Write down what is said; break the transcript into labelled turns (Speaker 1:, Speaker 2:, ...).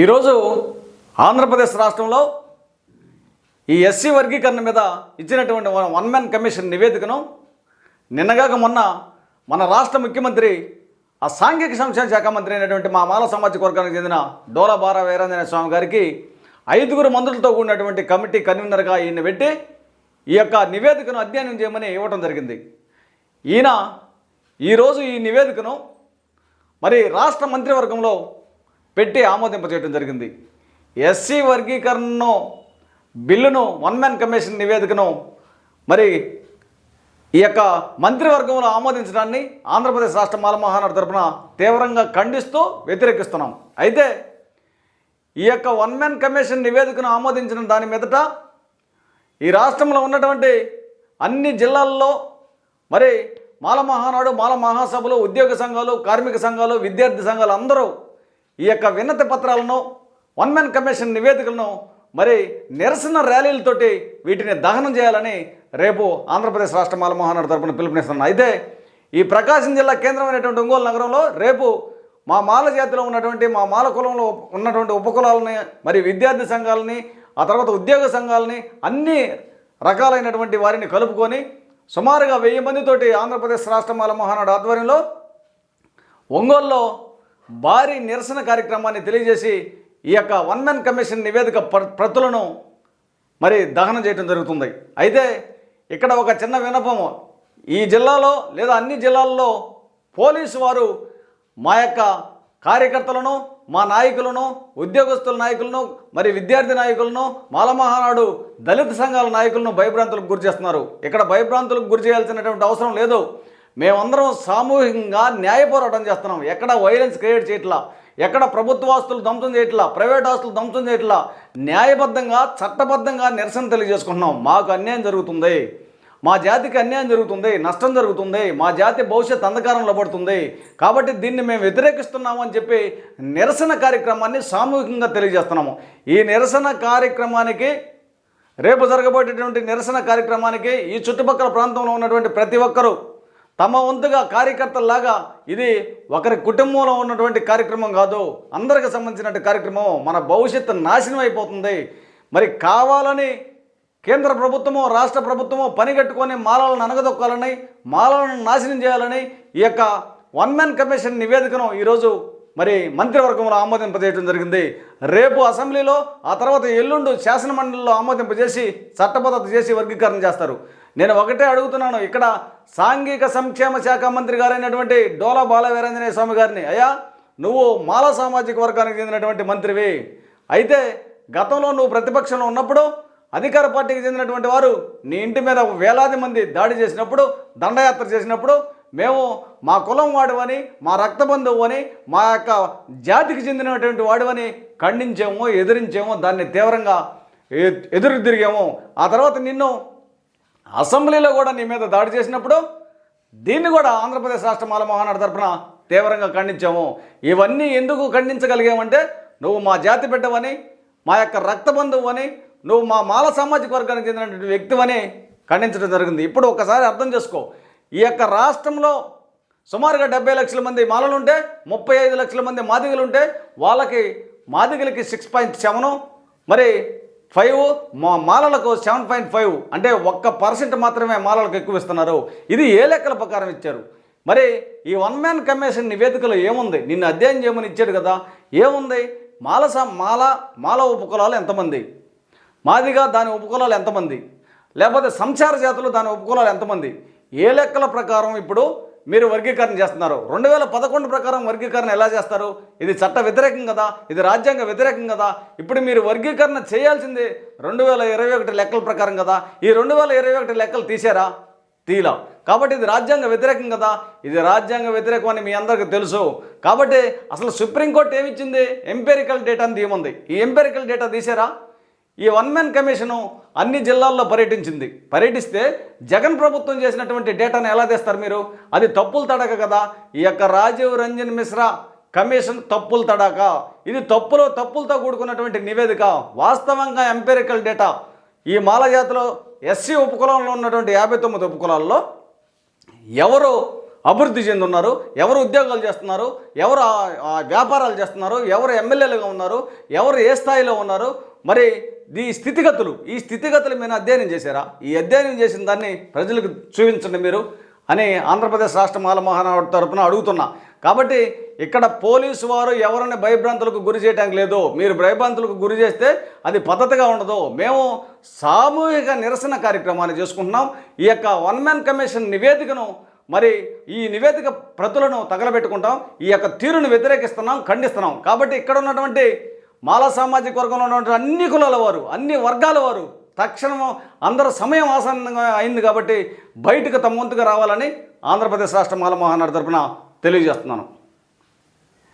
Speaker 1: ఈరోజు ఆంధ్రప్రదేశ్ రాష్ట్రంలో ఈ ఎస్సీ వర్గీకరణ మీద ఇచ్చినటువంటి వన్- వన్ మ్యాన్ కమిషన్ నివేదికను నిన్నగాక మొన్న మన రాష్ట్ర ముఖ్యమంత్రి ఆ సాంఘిక సంక్షేమ శాఖ మంత్రి అయినటువంటి మా మాల సామాజిక వర్గానికి చెందిన డోలా బారా వీరాంజనేయ స్వామి గారికి ఐదుగురు మంత్రులతో కూడినటువంటి కమిటీ కన్వీనర్గా ఈయన పెట్టి ఈ యొక్క నివేదికను అధ్యయనం చేయమని ఇవ్వటం జరిగింది. ఈయన ఈరోజు ఈ నివేదికను మరి రాష్ట్ర మంత్రివర్గంలో పెట్టి ఆమోదింపజేయడం జరిగింది. ఎస్సీ వర్గీకరణను బిల్లును వన్ మ్యాన్ కమిషన్ నివేదికను మరి ఈ యొక్క మంత్రివర్గంలో ఆమోదించడాన్ని ఆంధ్రప్రదేశ్ రాష్ట్ర మాల మహానాడు తీవ్రంగా ఖండిస్తూ వ్యతిరేకిస్తున్నాం. అయితే ఈ యొక్క వన్ మ్యాన్ కమిషన్ నివేదికను ఆమోదించిన దాని మీదట ఈ రాష్ట్రంలో ఉన్నటువంటి అన్ని జిల్లాల్లో మరి మాల మహానాడు మాల మహాసభలు ఉద్యోగ సంఘాలు కార్మిక సంఘాలు విద్యార్థి సంఘాలు అందరూ ఈ యొక్క విన్నతి పత్రాలను వన్ మ్యాన్ కమిషన్ నివేదికలను మరి నిరసన ర్యాలీలతోటి వీటిని దహనం చేయాలని రేపు ఆంధ్రప్రదేశ్ రాష్ట్ర మాలమోహన్ తరపున పిలుపునిస్తున్నాను. అయితే ఈ ప్రకాశం జిల్లా కేంద్రమైనటువంటి ఒంగోలు నగరంలో రేపు మా మాల జాతిలో ఉన్నటువంటి మా మాల కులంలో ఉన్నటువంటి ఉపకులాలని మరి విద్యార్థి సంఘాలని ఆ తర్వాత ఉద్యోగ సంఘాలని అన్ని రకాలైనటువంటి వారిని కలుపుకొని సుమారుగా వెయ్యి మందితోటి ఆంధ్రప్రదేశ్ రాష్ట్ర మాల మహానాడు ఆధ్వర్యంలో ఒంగోలులో భారీ నిరసన కార్యక్రమాన్ని తెలియజేసి ఈ యొక్క వన్ మ్యాన్ కమిషన్ నివేదిక ప్ర- ప్రతులను మరి దహనం చేయడం జరుగుతుంది. అయితే ఇక్కడ ఒక చిన్న వినపము ఈ జిల్లాలో లేదా అన్ని జిల్లాల్లో పోలీసు వారు మా యొక్క కార్యకర్తలను మా నాయకులను ఉద్యోగస్తుల నాయకులను మరి విద్యార్థి నాయకులను మాలమహానాడు దళిత సంఘాల నాయకులను భయభ్రాంతులకు గురి చేస్తున్నారు. ఇక్కడ భయభ్రాంతులకు గురి చేయాల్సినటువంటి అవసరం లేదు. మేమందరం సామూహికంగా న్యాయ పోరాటం చేస్తున్నాం. ఎక్కడ వైలెన్స్ క్రియేట్ చేయట్లా ఎక్కడ ప్రభుత్వ ఆస్తులు ధ్వంసం చేయట్లా ప్రైవేట్ ఆస్తులు ధ్వంసం చేయట్లా న్యాయబద్ధంగా చట్టబద్ధంగా నిరసన తెలియజేసుకుంటున్నాం. మాకు అన్యాయం జరుగుతుంది. మా జాతికి అన్యాయం జరుగుతుంది నష్టం జరుగుతుంది మా జాతి భవిష్యత్ అంధకారంలో పడుతుంది. కాబట్టి దీన్ని మేము వ్యతిరేకిస్తున్నాము అని చెప్పి నిరసన కార్యక్రమాన్ని సామూహికంగా తెలియజేస్తున్నాము. ఈ నిరసన కార్యక్రమానికి రేపు జరగబోయేటటువంటి నిరసన కార్యక్రమానికి ఈ చుట్టుపక్కల ప్రాంతంలో ఉన్నటువంటి ప్రతి ఒక్కరూ తమ వంతుగా కార్యకర్తల్లాగా ఇది ఒకరి కుటుంబంలో ఉన్నటువంటి కార్యక్రమం కాదు అందరికి సంబంధించినటువంటి కార్యక్రమం. మన భవిష్యత్తు నాశనం అయిపోతుంది. మరి కావాలని కేంద్ర ప్రభుత్వము రాష్ట్ర ప్రభుత్వము పనిగట్టుకొని మాలలను అనగదొక్కాలని మాలలను నాశనం చేయాలని ఈ యొక్క వన్ మ్యాన్ కమిషన్ నివేదికను ఈరోజు మరి మంత్రివర్గంలో ఆమోదింపజేయడం జరిగింది. రేపు అసెంబ్లీలో ఆ తర్వాత ఎల్లుండు శాసనమండలిలో ఆమోదింపజేసి చట్టబద్ధత చేసి వర్గీకరణ చేస్తారు. నేను ఒకటే అడుగుతున్నాను ఇక్కడ సాంఘిక సంక్షేమ శాఖ మంత్రి గారైనటువంటి డోలా బాలవీరాంజనేయ స్వామి గారిని అయ్యా నువ్వు మాల సామాజిక వర్గానికి చెందినటువంటి మంత్రివి. అయితే గతంలో నువ్వు ప్రతిపక్షంలో ఉన్నప్పుడు అధికార పార్టీకి చెందినటువంటి వారు నీ ఇంటి మీద వేలాది మంది దాడి చేసినప్పుడు దండయాత్ర చేసినప్పుడు మేము మా కులం వాడువని మా రక్తబంధువు అని మా యొక్క జాతికి చెందినటువంటి వాడువని ఖండించాము ఎదిరించాము దాన్ని తీవ్రంగా ఎదురు తిరిగాము. ఆ తర్వాత నిన్ను అసెంబ్లీలో కూడా నీ మీద దాడి చేసినప్పుడు దీన్ని కూడా ఆంధ్రప్రదేశ్ రాష్ట్ర మాల మహానాడు తరఫున తీవ్రంగా ఖండించాము. ఇవన్నీ ఎందుకు ఖండించగలిగామంటే నువ్వు మా జాతి బిడ్డవని మా యొక్క రక్తబంధువు అని నువ్వు మా మాల సామాజిక వర్గానికి చెందినటువంటి వ్యక్తివని ఖండించడం జరిగింది. ఇప్పుడు ఒకసారి అర్థం చేసుకో. ఈ యొక్క రాష్ట్రంలో సుమారుగా డెబ్బై లక్షల మంది మాలలు ఉంటే ముప్పై ఐదు లక్షల మంది మాదిగలు ఉంటే వాళ్ళకి మాదిగలకి సిక్స్ పాయింట్ సెవెను మరి ఫైవ్ మా మాలలకు సెవెన్ పాయింట్ ఫైవ్ అంటే ఒక్క పర్సెంట్ మాత్రమే మాలలకు ఎక్కువ ఇస్తున్నారు. ఇది ఏ లెక్కల ప్రకారం ఇచ్చారు? మరి ఈ వన్ మ్యాన్ కమిషన్ నివేదికలో ఏముంది? నిన్ను అధ్యయనం చేయమని ఇచ్చాడు కదా. ఏముంది? మాల మాల మాల ఉపకులాలు ఎంతమంది? మాదిగా దాని ఉపకులాలు ఎంతమంది? లేకపోతే సంచార జాతులు దాని ఉపకులాలు ఎంతమంది? ఏ లెక్కల ప్రకారం ఇప్పుడు మీరు వర్గీకరణ చేస్తున్నారు. రెండు వేల పదకొండు ప్రకారం వర్గీకరణ ఎలా చేస్తారు? ఇది చట్ట వ్యతిరేకం కదా? ఇది రాజ్యాంగ వ్యతిరేకం కదా? ఇప్పుడు మీరు వర్గీకరణ చేయాల్సింది రెండు వేల ఇరవై ఒకటి లెక్కల ప్రకారం కదా? ఈ రెండు వేల ఇరవై ఒకటి లెక్కలు తీసారా తీలా కాబట్టి ఇది రాజ్యాంగ వ్యతిరేకం కదా? ఇది రాజ్యాంగ వ్యతిరేకం అని మీ అందరికీ తెలుసు. కాబట్టి అసలు సుప్రీంకోర్టు ఏమిచ్చింది? ఎంపెరికల్ డేటాని తీయమంది ఈ ఎంపెరికల్ డేటా తీసారా ఈ వన్ మ్యాన్ కమిషను అన్ని జిల్లాల్లో పర్యటించింది. పర్యటిస్తే జగన్ ప్రభుత్వం చేసినటువంటి డేటాను ఎలా తెస్తారు మీరు? అది తప్పులు తడక కదా. ఈ యొక్క రాజీవ్ రంజన్ మిశ్రా కమిషన్ తప్పులు తడాక. ఇది తప్పులో తప్పులతో కూడుకున్నటువంటి నివేదిక. వాస్తవంగా ఎంపెరికల్ డేటా. ఈ మాల జాతిలో ఎస్సీ ఉపకులంలో ఉన్నటువంటి యాభై తొమ్మిది ఉపకులాల్లో ఎవరు అభివృద్ధి చెందున్నారు? ఎవరు ఉద్యోగాలు చేస్తున్నారు? ఎవరు ఆ వ్యాపారాలు చేస్తున్నారు? ఎవరు ఎమ్మెల్యేలుగా ఉన్నారు? ఎవరు ఏ స్థాయిలో ఉన్నారు? మరి ఈ స్థితిగతులు ఈ స్థితిగతులు మీరు అధ్యయనం చేశారా? ఈ అధ్యయనం చేసిన దాన్ని ప్రజలకు చూపించండి మీరు అని ఆంధ్రప్రదేశ్ రాష్ట్ర మాల మహానాడు తరపున అడుగుతున్నా. కాబట్టి ఇక్కడ పోలీసు వారు ఎవరిని భయభ్రాంతులకు గురి చేయడానికి లేదు మీరు భయభ్రాంతులకు గురి చేస్తే అది పద్ధతిగా ఉండదు మేము సామూహిక నిరసన కార్యక్రమాన్ని చేసుకుంటున్నాం. ఈ యొక్క వన్ మ్యాన్ కమిషన్ నివేదికను మరి ఈ నివేదిక ప్రతులను తగలబెట్టుకుంటాం. ఈ యొక్క తీరును వ్యతిరేకిస్తున్నాం ఖండిస్తున్నాం. కాబట్టి ఇక్కడ ఉన్నటువంటి మాల సామాజిక వర్గంలో ఉన్నటువంటి అన్ని కులాల వారు అన్ని వర్గాల వారు తక్షణం అందరూ సమయం ఆసన్నంగా అయింది కాబట్టి బయటకు తమ వంతుగా రావాలని ఆంధ్రప్రదేశ్ రాష్ట్ర మాల మహానాడు తరఫున తెలియజేస్తున్నాను.